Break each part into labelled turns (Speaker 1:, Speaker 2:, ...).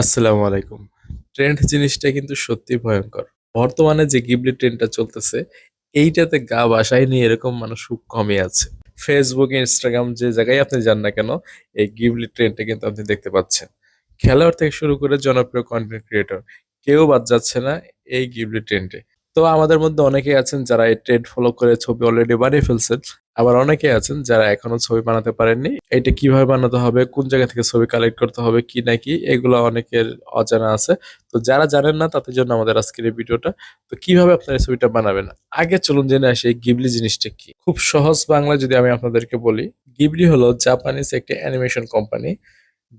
Speaker 1: আসসালামু আলাইকুম। ট্রেন্ড জিনিসটা কিন্তু সত্যি ভয়ঙ্কর। বর্তমানে যে গিবলি ট্রেন্ডটা চলতেছে, এইটাতে গা বাসায় নিয়ে এরকম মানুষ খুব কমই আছে। ফেসবুক ইনস্টাগ্রাম যে জায়গায় আপনি যান না কেন, এই গিবলি ট্রেন্ডটা কিন্তু আপনি দেখতে পাচ্ছেন। খেলোয়াড় থেকে শুরু করে জনপ্রিয় কন্টেন্ট ক্রিয়েটর কেউ বাদ যাচ্ছে না এই গিবলি ট্রেন্ডে। তো আমাদের মধ্যে অনেকেই আছেন যারা এই ট্রেন্ড ফলো করে ছবি অলরেডি বানিয়ে ফেলছেন। আবার অনেকেই আছেন যারা এখনও ছবি বানাতে পারেননি। এটা কীভাবে বানাতে হবে, কোন জায়গা থেকে ছবি কালেক্ট করতে হবে, কি না কি, এগুলো অনেকের অজানা আছে। তো যারা জানেন না, তাদের জন্য আমাদের আজকের এই ভিডিওটা। তো কীভাবে আপনার ছবিটা বানাবেন? আগে চলুন জেনে আসি গিবলি জিনিসটা কি। খুব সহজ বাংলায় যদি আমি আপনাদেরকে বলি গিবলি হলো জাপানিজ একটি অ্যানিমেশন কোম্পানি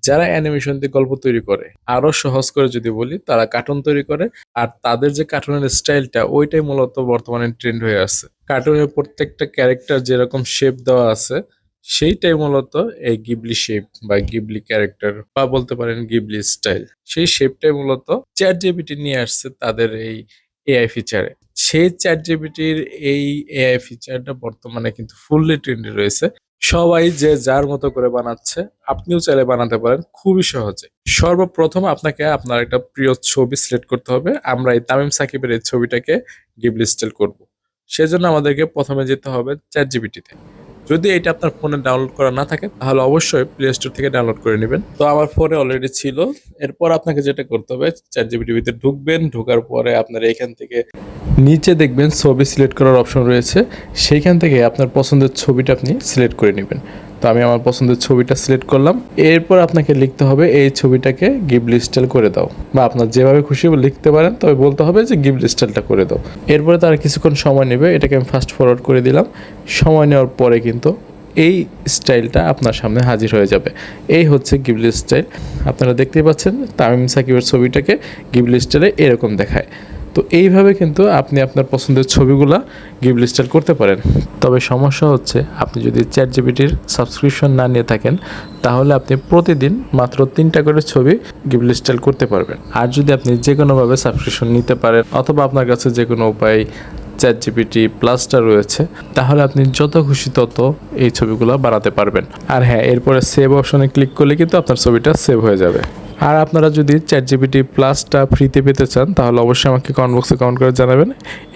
Speaker 1: যারা অ্যানিমেশন দিয়ে গল্প তৈরি করে, আরও সহজ করে যদি বলি, তারা কার্টুন তৈরি করে, আর তাদের যে কার্টুনের স্টাইলটা ওইটাই মূলত বর্তমানে ট্রেন্ড হয়ে আছে কার্টুনের প্রত্যেকটা ক্যারেক্টার যেরকম শেপ দেওয়া আছে, সেইটাই মূলত এই গিবলি শেপ বা গিবলি ক্যারেক্টার বা বলতে পারেন গিবলি স্টাইল সেই শেপটাই মূলত চ্যাট জিবিটি নিয়ে আসছে তাদের এই এআই ফিচারে সেই চ্যাট জিবিটির এই এআই ফিচারটা বর্তমানে কিন্তু ফুললি ট্রেন্ডে রয়েছে। সবাই যে যার মতো করে বানাচ্ছে, আপনিও চাইলে বানাতে পারেন, খুবই সহজে। সর্বপ্রথম আপনাকে আপনার একটা প্রিয় ছবি সিলেক্ট করতে হবে। আমরা এই তামিম সাকিবের এই ছবিটাকে গিবলি স্টাইল করব। সেজন্য আমাদেরকে প্রথমে যেতে হবে চ্যাট জিবিটিতে যদি এটা আপনার ফোনে ডাউনলোড করা না থাকে, তাহলে অবশ্যই প্লে স্টোর থেকে ডাউনলোড করে নেবেন। তো আমার ফোনে অলরেডি ছিল। এরপর আপনাকে যেটা করতে হবে চ্যাট জিবিটির ভিতরে ঢুকবেন। ঢোকার পরে আপনার এখান থেকে নিচে দেখবেন ছবি সিলেক্ট করার অপশন রয়েছে। সেইখান থেকে আপনার পছন্দের ছবিটা আপনি সিলেক্ট করে নেবেন। তো আমি আমার পছন্দের ছবিটা সিলেক্ট করলাম। এরপর আপনাকে লিখতে হবে, এই ছবিটাকে গিবলি স্টাইল করে দাও। বা আপনার যেভাবে খুশি লিখতে পারেন, তবে বলতে হবে যে গিবলি স্টাইলটা করে দাও। এরপরে তার কিছুক্ষণ সময় নেবে, এটাকে আমি ফাস্ট ফরওয়ার্ড করে দিলাম। সময় নেওয়ার পরে কিন্তু এই স্টাইলটা আপনার সামনে হাজির হয়ে যাবে। এই হচ্ছে গিবলি স্টাইল। আপনারা দেখতেই পাচ্ছেন তামিম সাকিবের ছবিটাকে গিবলি স্টাইলে এরকম দেখায়। তো এইভাবে কিন্তু আপনি আপনার পছন্দের ছবিগুলো গিবলি স্টাইল করতে পারেন। তবে সমস্যা হচ্ছে, আপনি যদি চ্যাট জিবিটির সাবস্ক্রিপশন না নিয়ে থাকেন, তাহলে আপনি প্রতিদিন মাত্র তিনটা করে ছবি গিবলি স্টাইল করতে পারবেন। আর যদি আপনি যে কোনোভাবে সাবস্ক্রিপশন নিতে পারেন, অথবা আপনার কাছে যে কোনো উপায় চ্যাট জিপিটি প্লাসটা রয়েছে, তাহলে আপনি যত খুশি তত এই ছবিগুলো বানাতে পারবেন। আর হ্যাঁ এরপরে সেভ অপশনে ক্লিক করলে কিন্তু আপনার ছবিটা সেভ হয়ে যাবে। আর আপনারা যদি চ্যাট জিপিটি প্লাসটা ফ্রিতে পেতে চান, তাহলে অবশ্যই আমাকে কমেন্ট বক্সে কমেন্ট করে জানাবেন।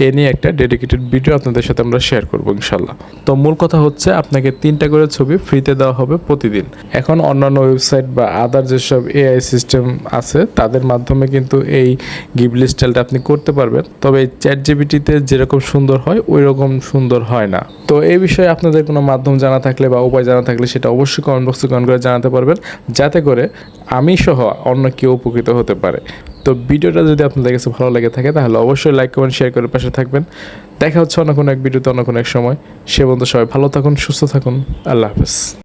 Speaker 1: এ নিয়ে একটা ডেডিকেটেড ভিডিও আপনাদের সাথে আমরা শেয়ার করব ইনশাল্লাহ তো মূল কথা হচ্ছে, আপনাকে তিনটা করে ছবি ফ্রিতে দেওয়া হবে প্রতিদিন। এখন অন্যান্য ওয়েবসাইট বা আদার যেসব এআই সিস্টেম আছে, তাদের মাধ্যমে কিন্তু এই গিবলি স্টাইলটা আপনি করতে পারবেন। তবে এই চ্যাট জিপিটিতে যেরকম সুন্দর হয় ওই রকম সুন্দর হয় না। তো এই বিষয়ে আপনাদের কোনো মাধ্যম জানা থাকলে বা উপায় জানা থাকলে সেটা অবশ্যই কমেন্ট বক্সে কমেন্ট করে জানাতে পারবেন। যাতে করে আমি সহ অন্য কেউ উপকৃত হতে পারে। তো ভিডিওটা যদি আপনাদের কাছে ভালো লাগে থাকে, তাহলে অবশ্যই লাইক কমেন্ট শেয়ার করে পাশে থাকবেন। দেখা হচ্ছে অন্য কোনো এক ভিডিওতে, অন্য কোনো এক সময়। সে বন্ধু সবাই ভালো থাকুন, সুস্থ থাকুন। আল্লাহ হাফেজ।